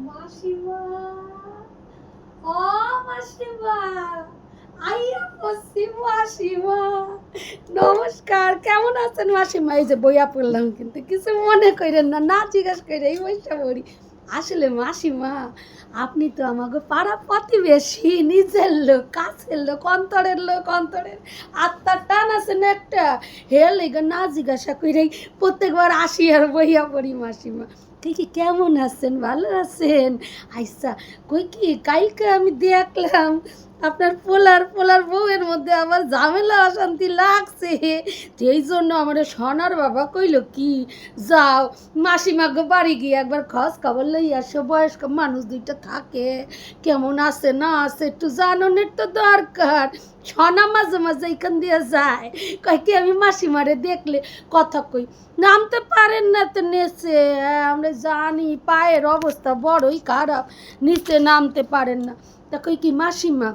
মাসিমা ও মাসিমা আইয়া পড়ছি মাসিমা নমস্কার কেমন আছেন মাসিমা এই যে বইয়া পড়লাম কিন্তু কিছু মনে করেন না না জিজ্ঞাসা করে এই বইটা পড়ি আসলে মাসিমা আপনি তো আমাকে পাড়া প্রতিবেশী নিজের লোক কাছের লোক অন্তরের লোক অন্তরের আত্মার টান আছে না একটা হে লেগে না জিজ্ঞাসা করেই প্রত্যেকবার আসি আর বইয়া পড়ি মাসিমা কি কেমন আছেন? ভালো আছেন? আইসা কই কি? কালকে আমি দেখলাম আপনার পোলার পোলার বউয়ের মধ্যে আমার ঝামেলা, অশান্তি লাগছে। এই জন্য আমার সোনার বাবা কইল কি, যাও মাসিমাকে বাড়ি গিয়ে একবার খোঁজ খবর লই আসো, বয়স্ক মানুষ দুইটা থাকে। কেমন আছে, না আছে, একটু জানানোর তো দরকার। ছনা মাঝে মাঝে এখান দিয়ে যায়। কয় কি, আমি মাসিমারে দেখলে কথা কই। নামতে পারেন না তো নেচে। আমরা জানি পায়ের অবস্থা বড়ই খারাপ, নিচে নামতে পারেন না। তা কই কি, মাসিমা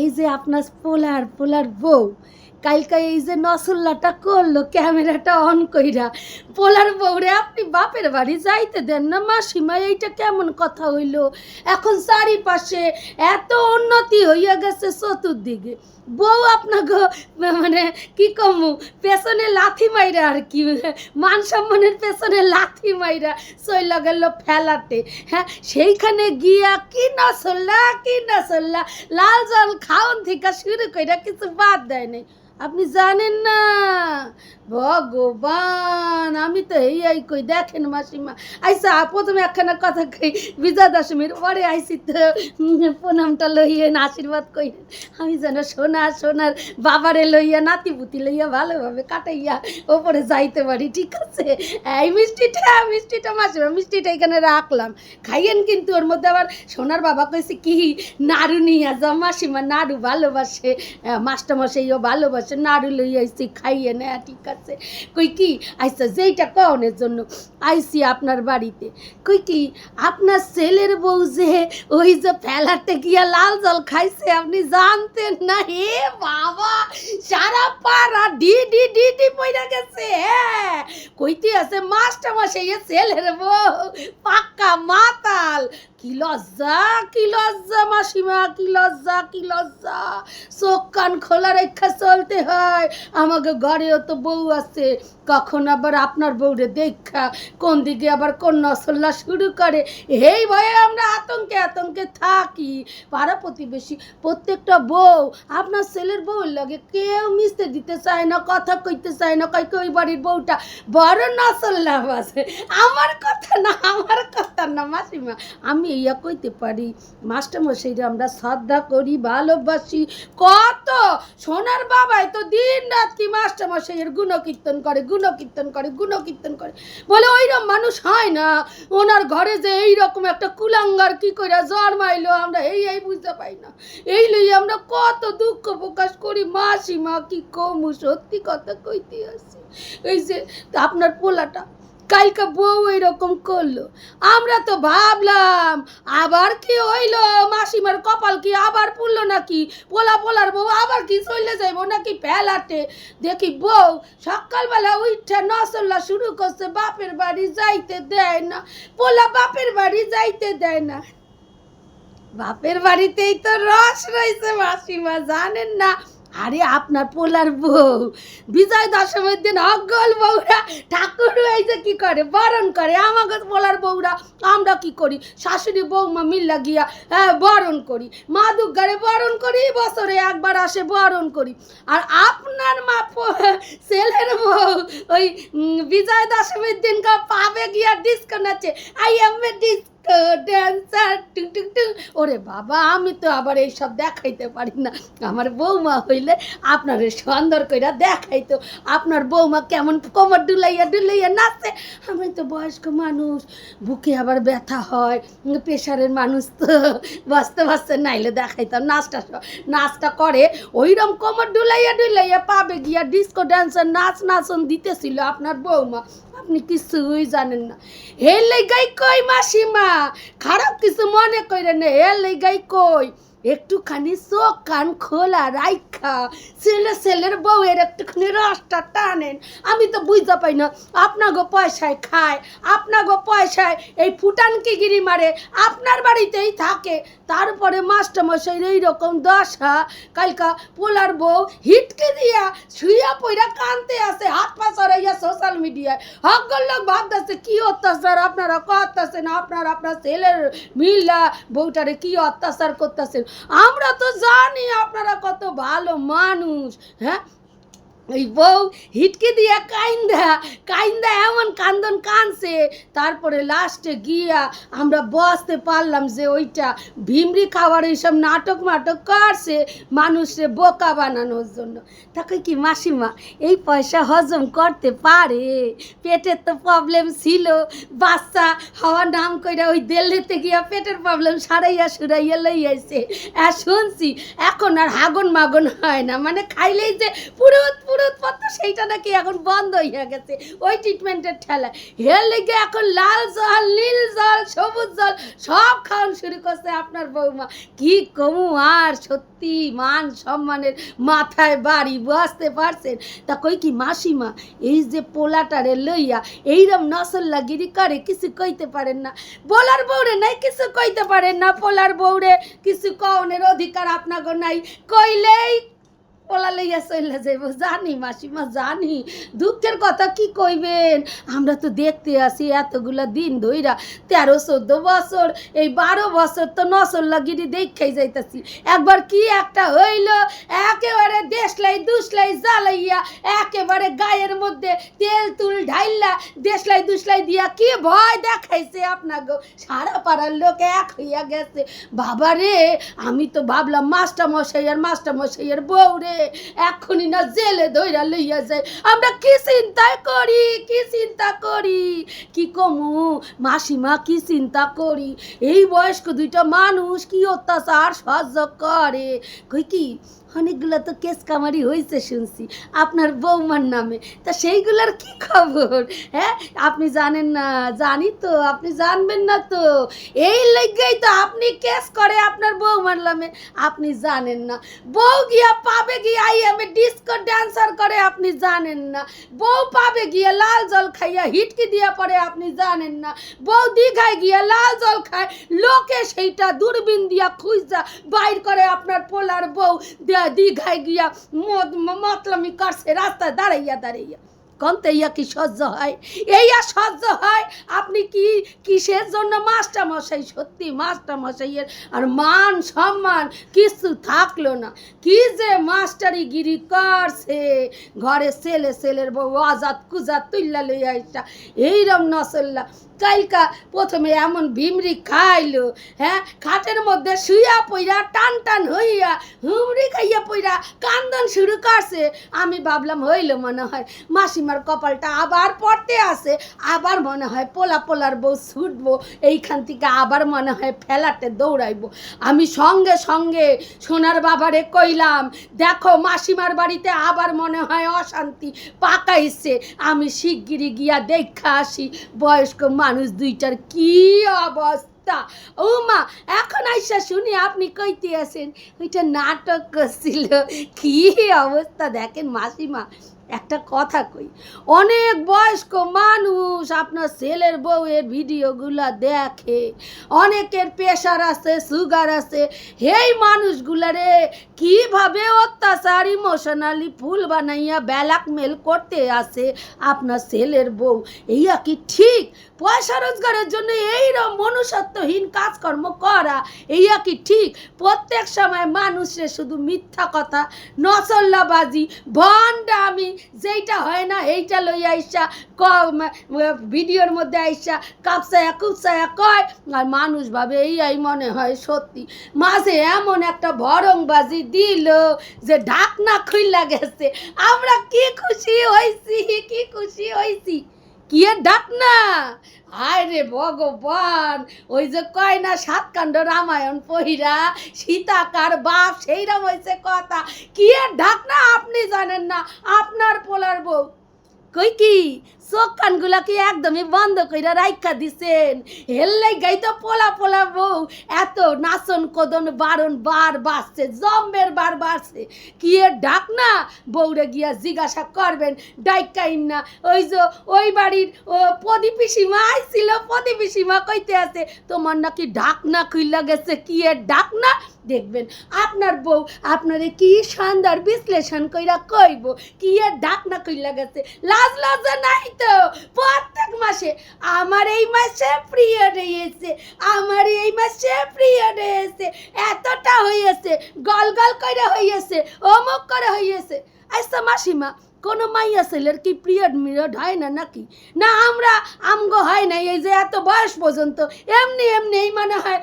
এই যে আপনার পোলার পোলার বউ, কালকা এই যে নসল্লাটা করল, ক্যামেরাটা অন কইরা, পোলার বউরে আপনি বাপের বাড়ি যাইতে দেন না, মাসিমা, এইটা কেমন কথা হইল? এখন চারিপাশে এত উন্নতি হইয়া গেছে চতুর্দিকে। বউ আপনাকে মানে কি কমু, পেছনে লাথি মাইরা আর কি, মান সম্মানের পেছনে লাথি মাইরা চইলা গেল ফেলাতে। হ্যাঁ সেইখানে গিয়া কি না চললা, কি না চললা, লাল জল খাওন থেকে শুরু কইরা কিছু বাদ দেয় নাই। আপনি জানেন না, ভগবান, আমি তো এই এই কই, দেখেন মাসিমা। আইসা, প্রথমে একখানা কথা কই, বিজয়া দশমীর পরে আইসি তো প্রণামটা লইয়েন, আশীর্বাদ কইরেন আমি যেন সোনা সোনার বাবারে লইয়া, নাতিপুতি লইয়া ভালোভাবে কাটাইয়া ওপরে যাইতে পারি, ঠিক আছে? এই মিষ্টিটা মিষ্টিটা মাসিমা, মিষ্টিটা এখানে রাখলাম। খাইয়েন কিন্তু ওর মধ্যে আবার সোনার বাবা কইছে কি, নাড়ু নিয়ে যা মাসিমা নাড়ু ভালোবাসে। মাস্টারমশাইও ভালোবাসে, নাড়ু লইয়া আইসি খাইয়ে না ঠিক আছে? কই কি আইসা যেইটা কনের জন্য আইসি আপনার বাড়িতে। কই কি, আপনার ছেলের বউ যে ওই যে ফেলাতে গিয়া লাল জল খাইছে, আপনি জানতেন না হে বাবা, সারা পাড়া ডি ডি ডি ডি পয়রা গেছে হ্যাঁ কইতে আছে মাস্টার মাসে ছেলের বউ, পাক্কা মাতাল। কি লজ্জা কি লজ্জা মাসিমা, কি লজ্জা কি লজ্জা। চোখ কান খোলা রেখা চলতে হয়। আমাকে ঘরেও তো বউ আছে। কখন আবার আপনার বউরে দেখা? কোন দিকে আবার কোন নসল্লা শুরু করে? এই ভয়ে আমরা আতঙ্কে আতঙ্কে থাকি। পাড়া প্রতিবেশী, প্রত্যেকটা বউ, আপনার ছেলের বউর লাগে কেউ মিশতে দিতে চায় না, কথা কইতে চায় না, কয় কি ওই বাড়ির বউটা? বড় নসল্লা আছে। আমার কথা না, আমার কথা না, মাসিমা। আমি ইয়া কইতে পারি। মাস্টারমশাইরা আমরা শ্রদ্ধা করি, ভালোবাসি। কত সোনার বাবাই তো দিন রাত কি মাস্টারমশাইয়ের গুণকীর্তন করে গুণকীর্তন করে গুণকীর্তন করে। বলে ওইরকম মানুষ হয় না। ওনার ঘরে যে এই রকম একটা কুলাঙ্গার কি করে জন্মাইলো, আমরা এই এই বুঝতে পাই না। এই লই আমরা কত দুঃখ প্রকাশ করি। মাসিমা কি কমু সত্যি কথা কইতে আসি। এই যে আপনার পোলাটা কালকে বউ এরকম করল। আমরা তো ভাবলাম, আবার কি হইল? মাসিমার কপাল কি আবার পুড়লো নাকি? পোলা পোলার বউ আবার কি চলে যাইবো নাকি ফেলাতে? দেখি বউ সকালবেলা উঠে নসল্লা শুরু করছে, বাপের বাড়ি যাইতে দেয় না। পোলা বাপের বাড়ি যাইতে দেয় না। বাপের বাড়িতেই তো রস রয়েছে মাসিমা জানেন না। আরে আপনার পোলার বউ। বিজয় দশমীর দিন অগল বউরা ঠাকুর হয়েছে কি করে? বরণ করে। আমাকে পোলার বউরা, আমরা কি করি? শাশুড়ি বৌমা মিল্লা গিয়া বরণ করি। মা দুর্গারে বরণ করি, বছরে একবার আসে বরণ করি। আর আপনার মা ছেলের বউ, ওই বিজয় দশমীর দিন পাবে গিয়া ডিস্কো নাচে। I am a disco dancer টুক টুক টুক ওরে বাবা, আমি তো আবার এইসব দেখাইতে পারি না। আমার বৌমা হইলে আপনার সুন্দর কইরা দেখাইতো। আপনার বৌমা কেমন কোমর ডুলাইয়া ডুলাইয়া নাচে। আমি তো বয়স্ক মানুষ, বুকে আবার ব্যথা হয়, প্রেশারের মানুষ তো। বাঁচতে বাঁচতে নাইলে দেখাইতাম নাচটা নাচটা করে। ওইরকম কোমর ডুলাইয়া ডুলাইয়া পাবে গিয়া ডিস্কো ড্যান্সার নাচ, নাচন দিতেছিল আপনার বৌমা। আপনি কিছুই জানেন না। হে লেগাই কই মাসিমা? খারাপ কিছু মনে করেন হেলে গাই কই? একটুখানি চোখ, কান খোলা, রাইখা। ছেলে, ছেলের বউয়ের একটুখানি রসটা টানেন। আমি তো বুঝতে পাই না, আপনাগো পয়সায় খায়, আপনাগো পয়সায় এই ফুটানকে গিরি মারে, আপনার বাড়িতেই থাকে। তারপরে মাস্টারমশাইর এইরকম দশা, কালকা পোলার বউ হিটকে দিয়া শুইয়া পইরা কানতে আছে হাত পা সরাইয়া সোশ্যাল মিডিয়ায় হকল লোক ভাবতেছে, কি অত্যাচার, আপনারা করতেছেন আপনারা আপনার ছেলের মিল্লা বউটারে কি অত্যাচার করতেছেন? আমরা তো জানি আপনারা কত ভালো মানুষ হ্যাঁ? ওই বউ হিটকে দিয়া কাইন্দা কাইন্দা এমন কান্দন কানছে, তারপরে লাস্টে গিয়া আমরা বসতে পারলাম যে ওইটা ভিমরি খাওয়ার এইসব নাটক মাটক করছে মানুষে বোকা বানানোর জন্য। তাকে কি মাসিমা এই পয়সা হজম করতে পারে? পেটের তো প্রবলেম ছিল। বাচ্চা হওয়ার নাম কইরা ওই দিল্লিতে গিয়া পেটের প্রবলেম সারাইয়া সুরাইয়া লই আইছে। আর শুনছি এখন আর হাগন মাগন হয় না। মানে খাইলেই যে পুরুত পুরুত পত্র সেইটা নাকি এখন বন্ধ হইয়া গেছে। ওই ট্রিটমেন্টের ঠেলা হের লেগে এখন লাল জল, নীল জল, সবুজ জল, সব খাওয়ান শুরু করছে আপনার বৌমা। কি কমু আর সত্যি মান সম্মানের মাথায় বাড়ি বসতে পারছেন? তা কই কি মাসিমা, এই যে পোলাটারে লইয়া এইরম নসল্লাগিরি করে, কিছু কইতে পারেন না। বলার বউরে নাই, কিছু কইতে পারেন না, পোলার বউরে। কিছু কওনের অধিকার আপনাগো নাই। কইলেই পোলা লইয়া চলে যাইব। জানি মাসিমা, জানি। দুঃখের কথা কি কইবেন? আমরা তো দেখতে আসি এতগুলা দিন ধইরা। তেরো, চোদ্দ বছর, এই বারো বছর তো নসল লাগিরি দেখাই যাইতাছি। একবার কি একটা হইল, একেবারে দেশলাই দুসলাই জ্বালাইয়া, একেবারে গায়ের মধ্যে তেল তুল ঢাইলা, দেশলাই দুসলাই দিয়া কি ভয় দেখাইছে আপনাকে সারা পাড়ার লোক এক হইয়া গেছে। বাবা রে আমি তো ভাবলাম মাস্টার মশাই আর মাস্টার মশাইয়ের বউ রে এখনই না জেলে ধইরা লইয়া যায় আমরা কি চিন্তা করি? কি চিন্তা করি? কি কমু? মাসিমা কি চিন্তা করি? এই বয়স্ক দুইটা মানুষ কি অত্যাচার সহ্য করে? কই কি? অনেকগুলো তো কেস কামারি হয়েছে শুনছি, আপনার বৌমার নামে। তা সেইগুলোর কি খবর? হ্যাঁ আপনি জানেন না, জানি তো, আপনি জানবেন না তো। এই লেগেই তো আপনি কেস করে আপনার বৌমার নামে। আপনি জানেন না। বউ গিয়া পাবে গিয়া আই আমি ডিস্কো ড্যান্সার করে, আপনি জানেন না। বউ পাবে গিয়া লাল জল খাইয়া হিটকি দিয়া পড়ে, আপনি জানেন না। বউ দীঘায় গিয়া লাল জল খায়, লোকে সেইটা দূরবীন দিয়া খুঁজা, বাইর করে আপনার পোলার বউ। দে- দীঘায় গিয়া মদ মতলামি করছে, রাস্তায় দাঁড়াইয়া দাঁড়াইয়া। কন্তে ইয়া কি সহ্য হয়? এই আর সহ্য হয়? আপনি কি কিসের জন্য মাস্টার মশাই সত্যি মাস্টার মশাইয়ের আর মান সম্মান কিছু থাকল না। কি যে মাস্টারি গিরি করছে? ঘরে ছেলে ছেলের বউ আজাদ কুজাদ তুল্লা লই আইসা। এইরম নসল্লা কালকা প্রথমে এমন ভিমরি খাইলো হ্যাঁ? খাটের মধ্যে শুইয়া পইরা, টান টান হইয়া, হুমড়ি খাইয়া পইরা কান্দন শুরু করছে। আমি ভাবলাম, হইল মনে হয় মাসিমার কপালটা আবার পড়তে আসে আবার মনে হয় পোলা পোলার বউ ছুটবো, এইখান থেকে আবার মনে হয় ফেলাতে দৌড়াইবো। আমি সঙ্গে সঙ্গে সোনার বাবারে কইলাম, দেখো, মাসিমার বাড়িতে আবার মনে হয় অশান্তি পাকাইছে। আমি শিগগিরি গিয়া দেখা আসি, বয়স্ক মানুষ দুইটার কি অবস্থা? ও মা, এখন আইসা শুনি আপনি কইতে আছেন, ওইটা নাটক করছিল। কি অবস্থা দেখেন মাসিমা, একটা কথা কই। অনেক বয়স্ক মানুষ আপনার ছেলের বউয়ের ভিডিওগুলা দেখে। অনেকের প্রেশার আছে, সুগার আছে। এই মানুষগুলারে কীভাবে অত্যাচার, ইমোশনালি ফুল বানাইয়া ব্ল্যাকমেল করতে আসে আপনার ছেলের বউ? এইয়া কি ঠিক? পয়সা রোজগারের জন্য এইরকম মনুষ্যত্বহীন কাজকর্ম করা, এইয়া কি ঠিক? প্রত্যেক সময় মানুষের শুধু মিথ্যা কথা, নসল্লাবাজি, ভণ্ডামি, যেইটা হয় না, এইটা লইয়া আইসা ক ভিডিওর মধ্যে আইসা কাপসায়া কুপসায়া কয়, আর মানুষ ভাবে এই মনে হয় সত্যি। মাঝে এমন একটা ভরংবাজি দিল যে ঢাকনা খুইলা গেছে। আমরা কি খুশি হয়েছি কি খুশি হয়েছি কি ডাক ঢাকনা আয় রে ভগবান, ওই যে কয় না, সাতকাণ্ড রামায়ণ পহিরা সীতাকার বাপ, সেইরম হয়েছে কথা। কি ডাক ঢাকনা আপনি জানেন না, আপনার পোলার বউ। কই কি? চোখ কানগুলা কি একদমই বন্ধ কইরা রাইখা দিছেন। হেললাই গাই তো পোলা পোলা বউ। এত নাচন কদন বারণ বার বাসছে জম্বের বার বাসছে কি এর ডাক না? বউরে গিয়া জিজ্ঞাসা করবেন ডাইকাইন না ওই যে ওই বাড়ির, ও পদি পিসিমা আইছিল, পদি পিসিমা কইতে আছে, তোমার নাকি ডাক না খুইলা গেছে, কি এর ডাক না? দেখবেন। আপনার বউ আপনারে কি শানদার বিশ্লেষণ কইরা কইব, কি এর ডাক না কইলা গেছে। লাজ লজ্জা নাই তো? প্রত্যেক মাসে। আমার এই মাসে পিরিয়ড হয়েছে আমার এই মাসে পিরিয়ড হয়েছে এতটা হইয়াছে গল গল করে হইয়াছে, অমুক করে হইয়াছে। আচ্ছা মাসিমা কোনো মাইয়া ছেলের কি পিরিয়ড মিরিয়ড হয় না নাকি? না আমরা আমগো হয় না এই যে এত বয়স পর্যন্ত এমনি এমনি এই মানে হয়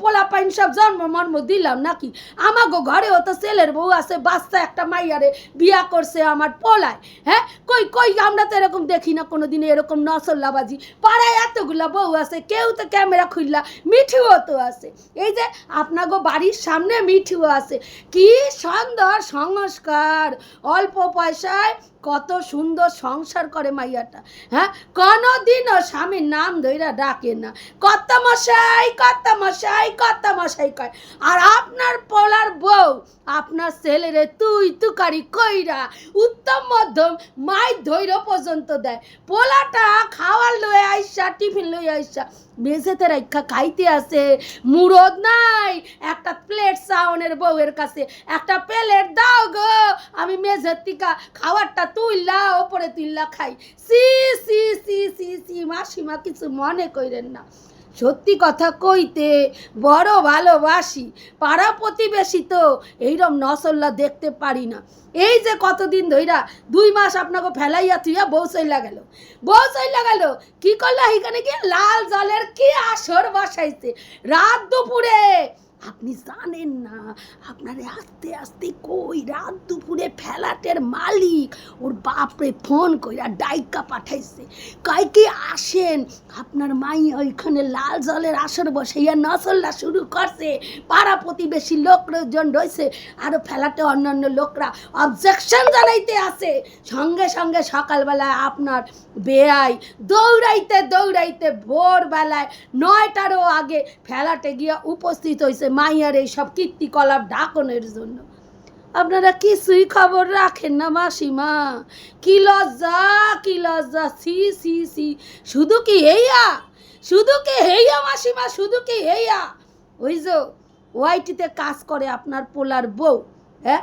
পোলা পাইন সব জন্ম মর্ম দিলাম নাকি? আমাগো ঘরেও তো ছেলের বউ আছে, বাচ্চা একটা মাইয়ারে বিয়া করছে আমার পোলায়। হ্যাঁ? কই কই, আমরা তো এরকম দেখি না কোনো দিন এরকম নসল্লাবাজি। পাড়ায় এতগুলা বউ আছে, কেউ তো ক্যামেরা খুললা, মিঠিও তো আছে। এই যে আপনাগো বাড়ির সামনে মিঠিও আছে। কি সুন্দর সংস্কার! অল্প পয়সায় días কত সুন্দর সংসার করে মাইয়াটা হ্যাঁ? কোনোদিনও স্বামীর নাম ধইরা ডাকে না। কত মশাই কত মশাই কত মশাই কয়, আর আপনার পোলার বউ, আপনার ছেলেরে তুই তুকারি কইরা উত্তম, মধ্যম মাই ধৈর্য পর্যন্ত দেয়। পোলাটা খাওয়ার লয়ে আইসা, টিফিন লয়ে আইসা, মেঝেতে রাখা খাইতে আসে, মুরদ নাই, একটা প্লেট সাউনের বউয়ের কাছে, একটা প্লেট দাও গো, আমি মেঝের টিকা খাবারটা তুললা ওপরে তুললা খাই সি সি সি সি সি মাসিমা কিছু মনে কইরেন না সত্যি কথা কইতে, বড় ভালোবাসি, পাড়া প্রতিবেশী তো এইরম নসল্লা দেখতে পারি না। এই যে কতদিন ধইরা দুই মাস আপনাকে ফেলাইয়া থুইয়া বউ চইলা গেল। বউ গেল, কি করল এখানে গিয়ে? লাল জলের কি আসর বসাইছে? রাত দুপুরে আপনি জানেন না, আপনারে আস্তে আস্তে কই রাত দুপুরে ফ্ল্যাটের মালিক, ওর বাপরে ফোন কইরা ডাইকা পাঠাইছে। কয় কি আসেন? আপনার মাই ওইখানে লাল জলের আসর বসাইয়া নসল্লা শুরু করছে। পাড়া প্রতিবেশী লোকজন রয়েছে আরও ফ্ল্যাটে অন্যান্য লোকরা অবজেকশন জানাইতে আসে সঙ্গে সঙ্গে সকালবেলায় আপনার বেয়াই দৌড়াইতে দৌড়াইতে ভোরবেলায় নয়টারও আগে ফেলাটে গিয়া উপস্থিত হয়েছে মাইয়ার এই সব কীর্তিকলাপ ঢাকনের জন্য। আপনারা কিছুই খবর রাখেন না, মাসিমা। কি লজ্জা কি লজ্জা। সি সি সি শুধু কি হেইয়া? শুধু কি হেইয়া, মাসিমা? শুধু কি হেইয়া? ওই যে ওয়াইটিতে কাজ করে আপনার পোলার বউ হ্যাঁ?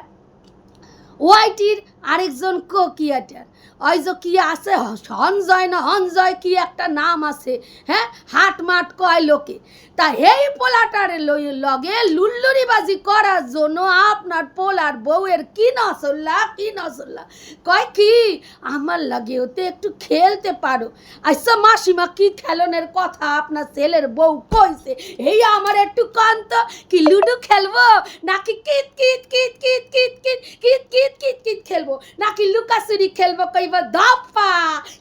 ওয়াইটির আরেকজন কো কিয়াটার ওই যে কি আছে? সঞ্জয় না? হঞ্জয় কি একটা নাম আছে হ্যাঁ? হাট মাট কয় লোকে। তা এই পোলাটারে লগে লুল্লুরিবাজি করার জন্য আপনার পোলার বউয়ের কি নসল্লা কি নসল্লা কয় কি? আমার লাগে ওতে একটু খেলতে পারো। আচ্ছা মাসিমা, কি খেলনের কথা আপনার ছেলের বউ কইছে? এই আমার একটু কান্ত কি লুডো খেলব? নাকি কিত কিত কিত কিত কিত কিত কিত কিত কিত কিত খেলব? নাকি লুকাচুরি খেলব কইব? দপা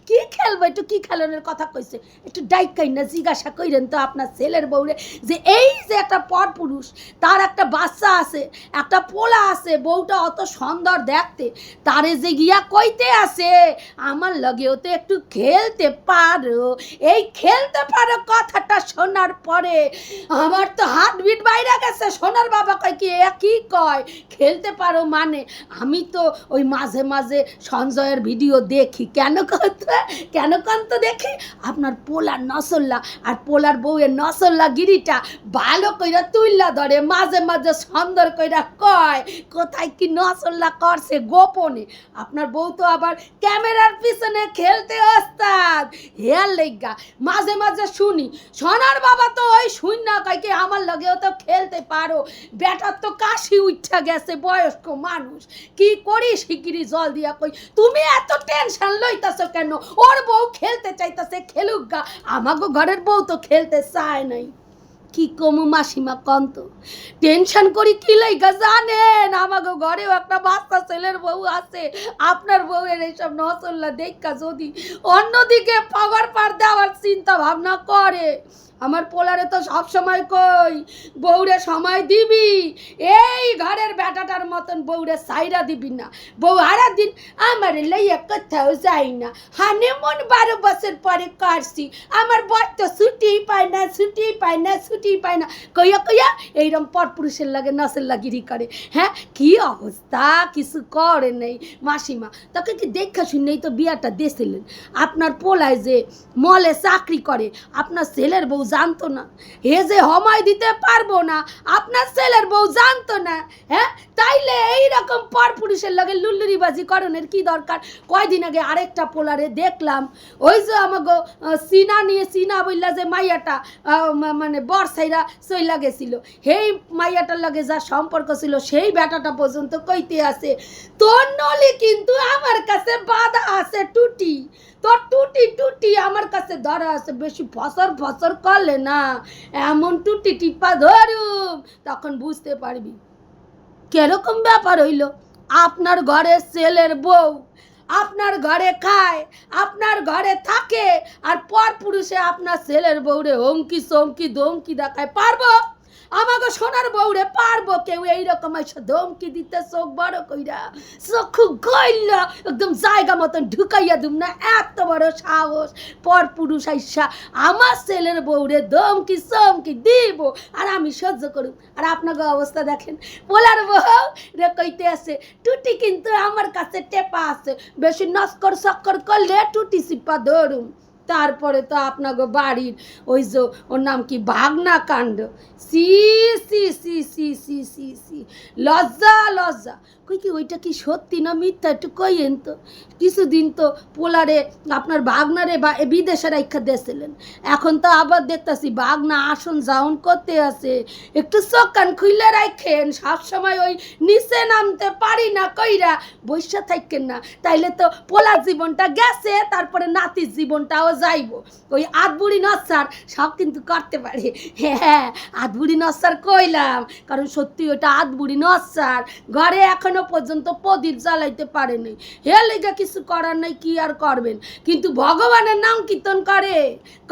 কি খেলব? একটু কি খেলনের কথা কইছে? একটু ডাইকাই না জিজ্ঞাসা কইরেন তো আপনার ছেলের বউরে যে এই যে একটা পর পুরুষ তার একটা বাচ্চা আছে, একটা পোলা আছে, বউটা অত সুন্দর দেখতে, তারে যে গিয়া কইতে আছে, আমার লগেও তো একটু খেলতে পারো। এই খেলতে পারো কথাটা শোনার পরে, আমার তো হাত বিট বাইরে গেছে। সোনার বাবা কয়, কি কি কয়? খেলতে পারো মানে? আমি তো ওই মাঝে মাঝে সঞ্জয়ের ভিডিও দেখি। কেন কত? কেন কন্ত দেখি? আপনার পোলার নসল্লা আর পোলার বউয়ের নসল্লা গিরিটা ভালো কইরা তুইলা ধরে, মাঝে মাঝে সুন্দর কইরা কয়, কোথায় কি নসল্লা করছে গোপনে? আপনার বউ তো আবার ক্যামেরার পিছনে খেলতে ওস্তাদ। হেয়ার লেগা, মাঝে মাঝে শুনি, সোনার বাবা তো ওই শুন না কয় কি, আমার লগেও তো খেলতে পারো। বেটার তো কাশি উঠা গেছে, বয়স্ক মানুষ। কি করি শিগগিরি জল দিয়া কই? তুমি এত টেনশন লইতাছ কেন? ওর বউ খেলতে চাইতাছে, খেলুক গা। আমাগো ঘরের বউ তো খেলতে চায় নাই। কি কমু মাসিমা কন্ত টেনশন করি কি লাইগা জানেন? আমাকে ঘরেও একটা বাচ্চা ছেলের বউ আছে। আপনার বউয়ের এইসব নসল্লা দেখা যদি অন্যদিকে পাওয়ার পার দেওয়ার চিন্তা ভাবনা করে। আমার পোলারে তো সব সময় কই, বউরে সময় দিবি, এই ঘরের বেটাটার মতন বউরে সাইরা দিবি না। বউ হারা দিন আমার লইয়া কোথাও যাই না। হানিমুন বারো বছর পরে কাটছি আমার বর তো ছুটি পায় না ছুটি পায় না ছুটি পায় না। কইয়া কইয়া এইরকম পরপুরুষের লাগে নাসের লাগিরি করে। হ্যাঁ কি অবস্থা? কিছু করে নেই মাসিমা। তাকে কি দেখা শুনেই তো বিয়াটা দিয়েছিলেন। আপনার পোলায় যে মলে চাকরি করে, আপনার ছেলের বউ জানতো না। হে যে হমায় দিতে পারব না, আপনার ছেলের বউ জানতো না হ্যাঁ তাইলে এইরকম পরপুরুষের লগে লুল্লুরিবাজি করণের কি দরকার? কয়দিন আগে আরেকটা পোলারে দেখলাম, ওই যে আমাকে সিনা নিয়ে, সিনা বললা যে মাইয়াটা মানে বর্ষাইরা সইলা গেছিল সেই মাইয়াটার লগে যা সম্পর্ক ছিল, সেই বেটাটা পর্যন্ত কইতে আছে। তোর নলি কিন্তু আমার কাছে বাধা আছে, টুটি। তোর টুটি টুটি আমার কাছে ধরা আছে, বেশি ফসর ফসর করলে না, এমন টুটি টিপা ধরুম, তখন বুঝতে পারবি। কেরকম ব্যাপার হইল? আপনার ঘরে ছেলের বউ, আপনার ঘরে খায়, আপনার ঘরে থাকে, আর পর পুরুষে আপনার ছেলের বউরে হমকি চমকি ধমকি দেখায়, পারব? আমাকে সোনার বউরে পারব কেউ, এইরকম এসে ধমকি দিতে, চোখ বড় কইরা, চক্ষু গইল একদম জায়গা মতন ঢুকাইয়া দুম না, এত বড় সাহস। পর পুরুষ আইসা আমার ছেলের বউরে ধমকি, চমকি দিব, আর আমি সহ্য করুম। আর আপনাকে অবস্থা দেখেন বলার বউ রে কইতে আছে, টুটি কিন্তু আমার কাছে টেপা আছে, বেশি নস্কর সক্কর করলে টুটি সিপা ধরুম। তারপরে তো আপনাকে বাড়ির ওই যে ওর নাম কি? ভাগনা কাণ্ড। সি সি সি সি সি সি সি। লজ্জা লজ্জা। কই কি ওইটা কি সত্যি না মিথ্যা? একটু কইয়েন তো। কিছুদিন তো পোলারে আপনার বাগনারে বা বিদেশে রাইখা দিয়েছিলেন এখন তো আবার দেখতাছি বাগনা আসন যাওন করতে আছে। একটু চোখান খুইলে রাখেন সবসময় ওই নিচে নামতে পারি না, কইরা বৈশা থাকেন না। তাইলে তো পোলার জীবনটা গেছে, তারপরে নাতির জীবনটাও যাইব। ওই আধবুড়ি নচ্ছার সব কিন্তু করতে পারে। হ্যাঁ আধবুড়ি নচ্ছার কইলাম, কারণ সত্যি ওটা আধবুড়ি নচ্ছার ঘরে এখনও পর্যন্ত প্রদীপ জ্বালাইতে পারেনি। হে লেগে কিছু করার নাই, কি আর করবেন? কিন্তু ভগবানের নাম কীর্তন করে।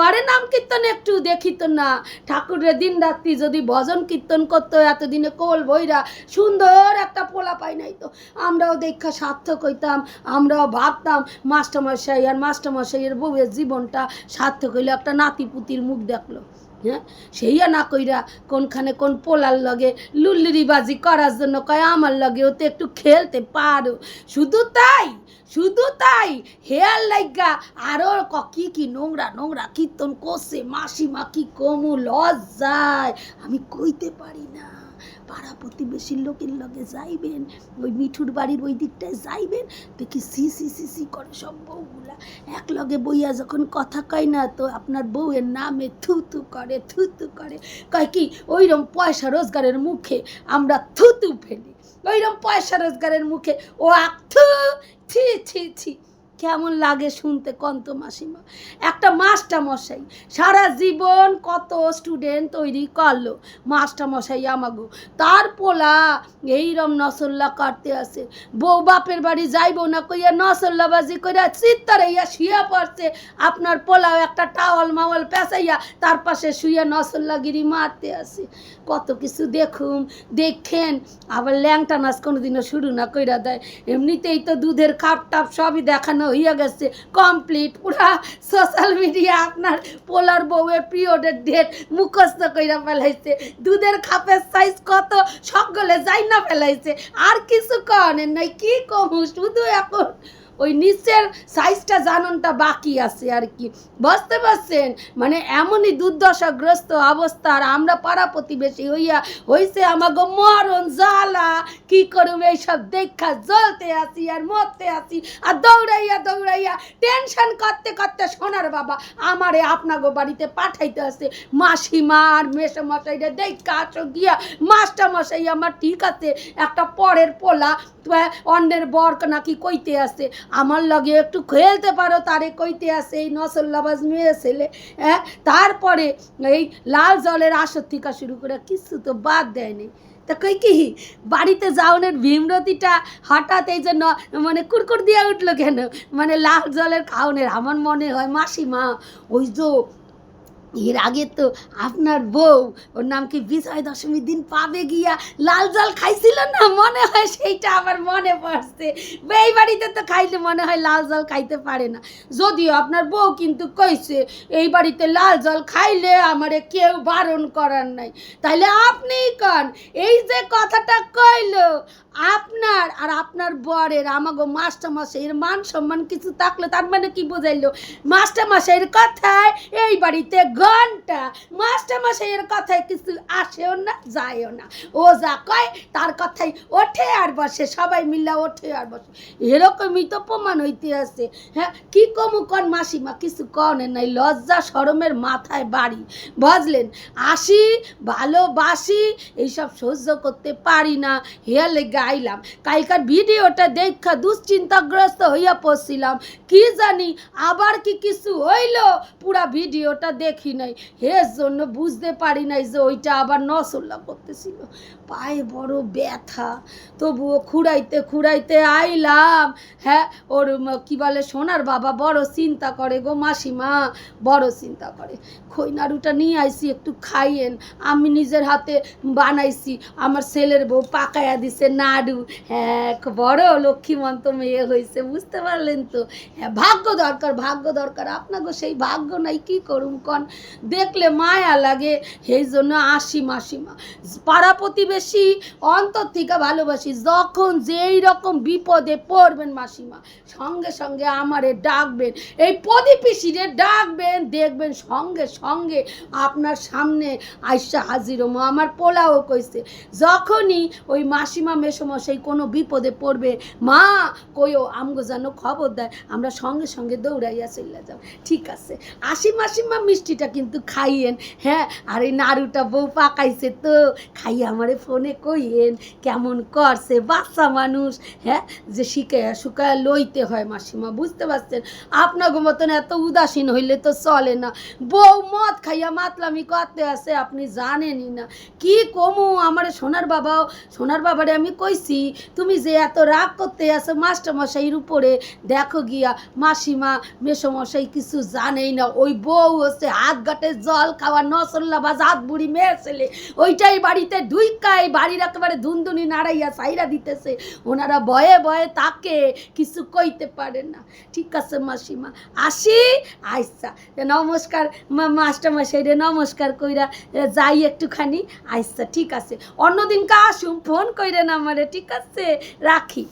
করে নাম কীর্তন একটু দেখিত না। ঠাকুরের দিন রাত্রি যদি ভজন কীর্তন করতো, এতদিনে কোল বইরা সুন্দর একটা পোলা পাই নাই তো। আমরাও দেখা সার্থক হইতাম, আমরাও ভাবতাম, মাস্টারমশাই আর মাস্টারমশাইয়ের বউয়ের জীবনটা সার্থক হইল, একটা নাতি পুতির মুখ দেখল। হ্যাঁ? সেইয়া না কইরা কোনখানে কোন পোলার লগে লুল্লিরিবাজি করার জন্য কয়, আমার লগেও তো একটু খেলতে পারো। শুধু তাই শুধু তাই, হেয়ার লাইগা আরও ক- কি নোংরা নোংরা কীর্তন করছে, মাসিমা কি কমু লজ্জায়, আমি কইতে পারি না। পাড়া প্রতিবেশীর লোকের লগে যাইবেন, ওই মিঠুর বাড়ির ওই দিকটায় যাইবেন, দেখি সি সি সি সি করে সব বউগুলা এক লগে বইয়া যখন কথা কয় না তো আপনার বউয়ের নামে থু থু করে, থু থু করে, কয় কি ওইরকম পয়সা রোজগারের মুখে আমরা থু থু ফেলি ওইরকম পয়সা রোজগারের মুখে ও আক থু, ছি ছি ছি। কেমন লাগে শুনতে কন্ত মাসিমা? একটা মাস্টার মশাই সারা জীবন কত স্টুডেন্ট তৈরি করল। মাস্টার মশাই আমাগো, তার পোলা এইরম নসল্লা কাটতে আসে। বউ বাপের বাড়ি যাইব না কইয়া নসল্লাবাজি কইরা চিত্তারাইয়া শুয়ে পড়ছে। আপনার পোলাও একটা টাওয়াল মাওয়াল পেঁচাইয়া তার পাশে শুয়ে নসল্লাগিরি মারতে আসে। কত কিছু দেখুম, দেখেন, আবার ল্যাংটা নাচ কোনোদিনও শুরু না কইরা দেয়। এমনিতেই তো দুধের খাপ টাপ সবই দেখানো হইয়া গেছে কমপ্লিট পুরা সোশ্যাল মিডিয়া আপনার পোলার বউয়ের পিরিয়ডের ডেট মুখস্থ কইরা ফেলাইছে, দুধের খাপের সাইজ কত সকলে যাই না ফেলাইছে, আর কিছু কনের নাই, কি কমু শুধু এখন? ওই নিচের সাইজটা জাননটা বাকি আছে আর কি। বুঝতে পারছেন? মানে এমনই দুর্দশাগ্রস্ত অবস্থা, আর আমরা পাড়া প্রতিবেশী হইয়া হইছে আমাকে মরণ জ্বালা। কি করুম এইসব দেখা, জ্বলতে আসি আর মরতে আসি আর দৌড়াইয়া দৌড়াইয়া টেনশন করতে করতে সোনার বাবা আমারে আপনাগো বাড়িতে পাঠাইতে আসে মাসিমা আর মেসে মশাইরে দেখা আসো গিয়া। মাস্টার মশাই আমার ঠিক আছে, একটা পরের পোলা অন্যের বর নাকি কইতে আসে আমার লগে একটু খেলতে পারো, তারে কইতে আসে এই নসল্লাবাজ মেয়ে ছেলে হ্যাঁ? তারপরে এই লাল জলের আসর শুরু করে কিছু তো বাদ দেয়নি। তা কই কি? বাড়িতে যাওনের ভীমরতিটা হঠাৎ এই যে মানে কুরকুর দিয়ে উঠল কেন? মানে লাল জলের খাওনের, আমার মনে হয় মাসিমা, ওই যে এর আগে তো আপনার বউ, ওর নাম কি বিজয় দশমীর দিন পাবে গিয়া লাল জল খাইছিল না? মনে হয় সেইটা আমার মনে পড়ছে। এই বাড়িতে তো খাইলে মনে হয় লাল জল খাইতে পারে না। যদিও আপনার বউ কিন্তু কইছে, এই বাড়িতে লাল জল খাইলে আমারে কেউ বারণ করার নাই। তাহলে আপনিই কন, এই যে কথাটা কইলো, আপনার আর আপনার বরের, আমাগো মাস্টার মশাইয়ের মান সম্মান কিছু থাকলে তার মানে কি বোঝাইলো? মাস্টার মশাইয়ের কথায় এই বাড়িতে ঘণ্টা মাস্টার মশাইয়ের কথায় কিছু আসেও না, যায়ও না। ও যা কয়, তার কথাই ওঠে আর বসে, সবাই মিল্লা ওঠে আর বসে। এরকমই তো প্রমাণ হইতে আছে। হ্যাঁ কি কমু কন মাসিমা, কিছু কনে নাই, লজ্জা শরমের মাথায় বাড়ি। বুঝলেন? আসি, ভালোবাসি, এইসব সহ্য করতে পারি না। হেয়ালে গাইলাম কালকার ভিডিওটা দেখা দুশ্চিন্তাগ্রস্ত হইয়া পড়ছিলাম। কি জানি, আবার কি কিছু হইল? পুরা ভিডিওটা দেখি নাই। এর জন্য বুঝতে পারি নাই যে ওইটা আবার নসল্লা করতেছিল। পায়ে বড় ব্যথা, তবুও খুঁড়াইতে খুঁড়াইতে আইলাম। হ্যাঁ ওর কি বলে, সোনার বাবা বড় চিন্তা করে গো মাসিমা, বড় চিন্তা করে। খই নাড়ুটা নিয়ে আইসি একটু খাইয়েন। আমি নিজের হাতে বানাইছি, আমার ছেলের বউ পাকায়া দিছে নাড়ু। হ্যাঁ বড় লক্ষ্মীমন্ত মেয়ে হয়েছে বুঝতে পারলেন তো? হ্যাঁ ভাগ্য দরকার ভাগ্য দরকার। আপনাকে সেই ভাগ্য নাই, কি করুম কন? দেখলে মায়া লাগে। সেই জন্য আসি মাসিমা। পাড়া প্রতিবেশী, অন্তর থেকে ভালোবাসি। যখন যেই রকম বিপদে পড়বেন মাসিমা, সঙ্গে সঙ্গে আমারে ডাকবেন। এই প্রতিবেশীরে ডাকবেন, দেখবেন সঙ্গে সঙ্গে আপনার সামনে আইসা হাজির হমো আমার পোলাও কইছে, যখনই ওই মাসিমা মেসমশাই কোনো বিপদে পড়বে, মা কইও, আমগো যেন খবর দেয়, আমরা সঙ্গে সঙ্গে দৌড়াইয়া চলে যাব। ঠিক আছে। আশি মাসিমা, মিষ্টিটা কিন্তু খাইয়েন। হ্যাঁ আর এই নাড়ুটা বউ পাকাইছে তো। খাইয়ে আমারে ফোনে কইয়েন, কেমন করছে বাচ্চা মানুষ? হ্যাঁ যে শিখায়া শুকায়া লইতে হয় মাসিমা, বুঝতে পারছেন? আপনাকে মতন এত উদাসীন হইলে তো চলে না। বউ মদ খাইয়া মাতলামি করতে আছে, আপনি জানেনই না। কি কমু আমার সোনার বাবাও, সোনার বাবারে আমি কইছি, তুমি যে এত রাগ করতে আছো মাস্টার মশাইয়ের উপরে, দেখো গিয়া, মাসিমা, মেসমশাই কিছু জানেই না, ওই বউ হচ্ছে হাত গাটে জল খাওয়া নসল্লা বা জাত বুড়ি মেয়ে ছেলে, ওইটাই বাড়িতে ঢুইকাই বাড়ির একেবারে ধুনধুনি নাড়াইয়া সাইরা দিতেছে। ওনারা ভয়ে ভয়ে তাকে কিছু কইতে পারে না। ঠিক আছে মাসিমা, আসি? আইসা। নমস্কার মাস্টার মশাই রে, নমস্কার কইরা যাই একটুখানি। আইসা, ঠিক আছে। অন্যদিনকে আসুম, ফোন কইরেন আমারে, ঠিক আছে? রাখি।